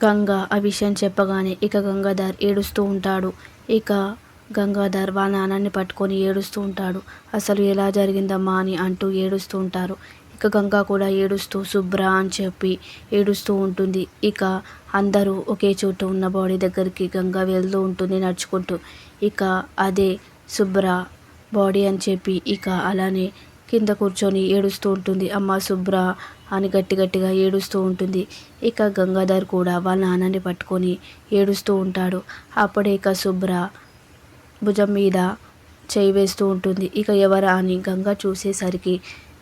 గంగ ఆ విషయం చెప్పగానే ఇక గంగాధర్ ఏడుస్తూ ఉంటాడు. ఇక గంగాధర్ వాళ్ళ నాన్నని పట్టుకొని ఏడుస్తూ ఉంటాడు. అసలు ఎలా జరిగిందమ్మా అని అంటూ ఏడుస్తూ ఉంటారు. ఇక గంగ కూడా ఏడుస్తూ శుభ్ర అని చెప్పి ఏడుస్తూ ఉంటుంది. ఇక అందరూ ఒకే చోట ఉన్న బాడీ దగ్గరికి గంగ వెళ్తూ ఉంటుంది నడుచుకుంటూ. ఇక అదే శుభ్ర బాడీ అని చెప్పి ఇక అలానే కింద కూర్చొని ఏడుస్తూ ఉంటుంది. అమ్మ శుభ్ర అని గట్టి గట్టిగా ఏడుస్తూ ఉంటుంది. ఇక గంగాధర్ కూడా వాళ్ళ నాన్నని పట్టుకొని ఏడుస్తూ ఉంటాడు. అప్పుడే ఇక శుభ్ర భుజం మీద చేయి వేస్తూ ఉంటుంది. ఇక ఎవరా అని గంగ చూసేసరికి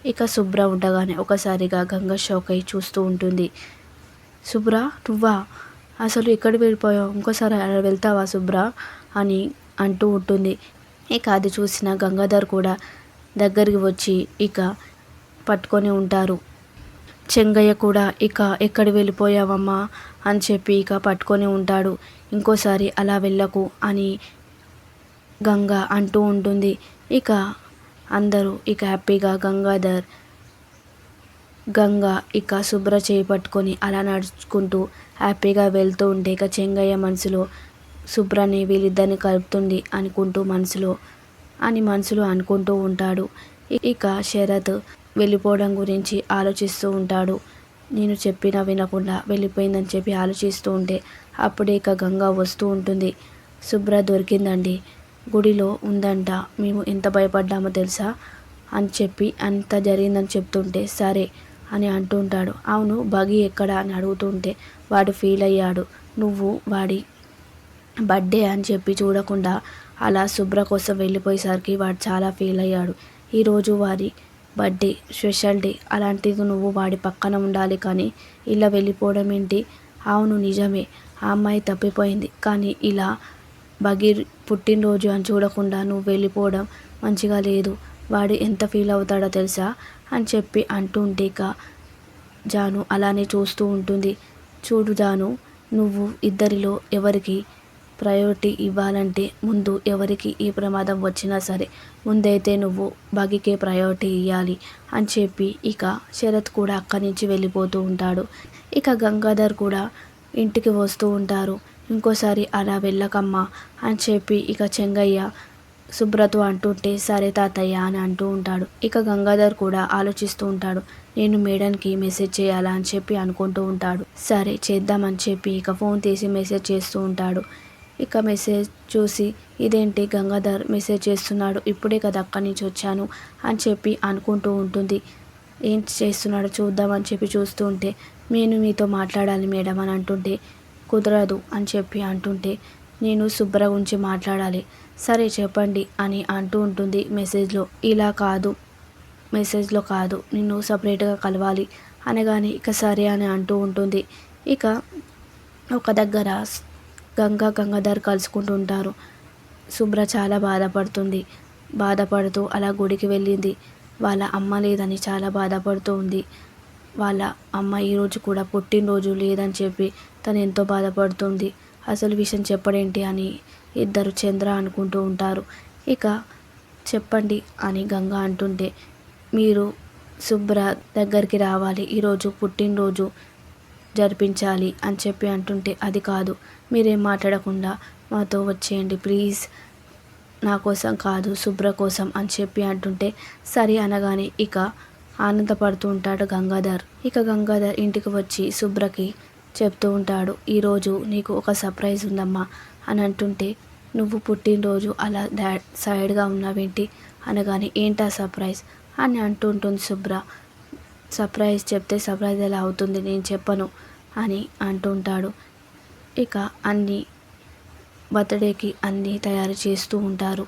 ఇక శుభ్ర ఉండగానే ఒకసారిగా గంగ షాక్ అయి చూస్తూ ఉంటుంది. శుభ్ర నువ్వా? అసలు ఎక్కడ వెళ్ళిపోయావు? ఇంకోసారి వెళ్తావా శుభ్ర అని అంటూ ఉంటుంది. ఇక అది చూసిన గంగాధర్ కూడా దగ్గరికి వచ్చి ఇక పట్టుకొని ఉంటారు. చెంగయ్య కూడా ఇక ఎక్కడ వెళ్ళిపోయావమ్మా అని చెప్పి ఇక పట్టుకొని ఉంటాడు. ఇంకోసారి అలా వెళ్ళకు అని గంగ అంటూ ఉంటుంది. ఇక అందరూ ఇక హ్యాపీగా గంగాధర్ గంగ ఇక శుభ్ర చేయి పట్టుకొని అలా నడుచుకుంటూ హ్యాపీగా వెళ్తూ ఉంటే ఇక చెంగయ్య మనసులో శుభ్రని వీళ్ళిద్దరిని కలుపుతుంది అనుకుంటూ మనసులో అని మనసులో అనుకుంటూ ఉంటాడు. ఇక శరత్ వెళ్ళిపోవడం గురించి ఆలోచిస్తూ ఉంటాడు. నేను చెప్పినా వినకుండా వెళ్ళిపోయిందని చెప్పి ఆలోచిస్తూ ఉంటే అప్పుడే ఇక గంగ వస్తూ ఉంటుంది. శుభ్ర దొరికిందండి. గుడిలో ఉందంట. మేము ఎంత భయపడ్డామో తెలుసా? అని చెప్పి అంత జరిగిందని చెప్తుంటే సరే అని అంటుంటాడు అవును బగి ఎక్కడ? అని అడుగుతుంటే వాడు ఫీల్ అయ్యాడు. నువ్వు వాడి బర్త్డే అని చెప్పి చూడకుండా అలా శుభ్ర కోసం వెళ్ళిపోయేసరికి వాడు చాలా ఫీల్ అయ్యాడు. ఈరోజు వారి బర్త్డే స్పెషల్ డే అలాంటిది నువ్వు వాడి పక్కన ఉండాలి కానీ ఇలా వెళ్ళిపోవడం ఏంటి? అవును నిజమే. ఆ అమ్మాయి తప్పిపోయింది. కానీ ఇలా బగీర్ పుట్టినరోజు అని చూడకుండా నువ్వు వెళ్ళిపోవడం మంచిగా లేదు. వాడు ఎంత ఫీల్ అవుతాడో తెలుసా? అని చెప్పి అంటుంటే ఇక జాను అలానే చూస్తూ ఉంటుంది. చూడు జాను నువ్వు ఇద్దరిలో ఎవరికి ప్రయారిటీ ఇవ్వాలంటే ముందు ఎవరికి ఏ ప్రమాదం వచ్చినా సరే ముందైతే నువ్వు బగికే ప్రయారిటీ ఇవ్వాలి అని చెప్పి ఇక శరత్ కూడా అక్కడి నుంచి వెళ్ళిపోతూ ఉంటాడు. ఇక గంగాధర్ కూడా ఇంటికి వస్తూ ఉంటారు. ఇంకోసారి అలా వెళ్ళకమ్మా అని చెప్పి ఇక చెంగయ్య శుభ్రతో అంటుంటే సరే తాతయ్య అని అంటూ ఉంటాడు. ఇక గంగాధర్ కూడా ఆలోచిస్తూ ఉంటాడు నేను మేడంకి మెసేజ్ చేయాలా అని చెప్పి అనుకుంటూ ఉంటాడు. సరే చేద్దామని చెప్పి ఇక ఫోన్ తీసి మెసేజ్ చేస్తూ ఉంటాడు. ఇక మెసేజ్ చూసి ఇదేంటి గంగాధర్ మెసేజ్ చేస్తున్నాడు? ఇప్పుడే కదా అక్కడి నుంచి వచ్చాను అని చెప్పి అనుకుంటూ ఉంటుంది. ఏం చేస్తున్నాడో చూద్దామని చెప్పి చూస్తూ ఉంటే నేను మీతో మాట్లాడాలి మేడం అని అంటుంటే కుదరదు అని చెప్పి అంటుంటే నేను శుభ్ర గురించి మాట్లాడాలి. సరే చెప్పండి అని అంటూ ఉంటుంది మెసేజ్లో. ఇలా కాదు మెసేజ్లో కాదు నిన్ను సపరేట్గా కలవాలి అనగానే ఇక సరే అని అంటూ ఉంటుంది. ఇక ఒక దగ్గర గంగా గంగాధర్ కలుసుకుంటూ ఉంటారు. శుభ్ర చాలా బాధపడుతుంది. బాధపడుతూ అలా గుడికి వెళ్ళింది. వాళ్ళ అమ్మ లేదని చాలా బాధపడుతూ ఉంది. వాళ్ళ అమ్మ ఈరోజు కూడా పుట్టినరోజు లేదని చెప్పి తను ఎంతో బాధపడుతుంది. అసలు విషయం చెప్పడేంటి అని ఇద్దరు చంద్ర అనుకుంటూ ఉంటారు. ఇక చెప్పండి అని గంగ అంటుంటే మీరు శుభ్ర దగ్గరికి రావాలి. ఈరోజు పుట్టినరోజు. జరిపించాలి అని చెప్పి అంటుంటే అది కాదు. మీరేం మాట్లాడకుండా మాతో వచ్చేయండి ప్లీజ్. నా కోసం కాదు శుభ్ర కోసం అని చెప్పి అంటుంటే సరే అనగానే ఇక ఆనందపడుతూ ఉంటాడు గంగాధర్. ఇక గంగాధర్ ఇంటికి వచ్చి శుభ్రకి చెప్తూ ఉంటాడు ఈరోజు నీకు ఒక సర్ప్రైజ్ ఉందమ్మా అని అంటుంటే నువ్వు పుట్టినరోజు అలా డాడ్ సైడ్గా ఉన్నావేంటి? అనగానే ఏంటా సర్ప్రైజ్? అని అంటుంటుంది శుభ్ర. సర్ప్రైజ్ చెప్తే సర్ప్రైజ్ ఎలా అవుతుంది నేను చెప్పను అని అంటుంటాడు ఇక అన్నీ బర్త్డేకి అన్నీ తయారు చేస్తూ ఉంటారు.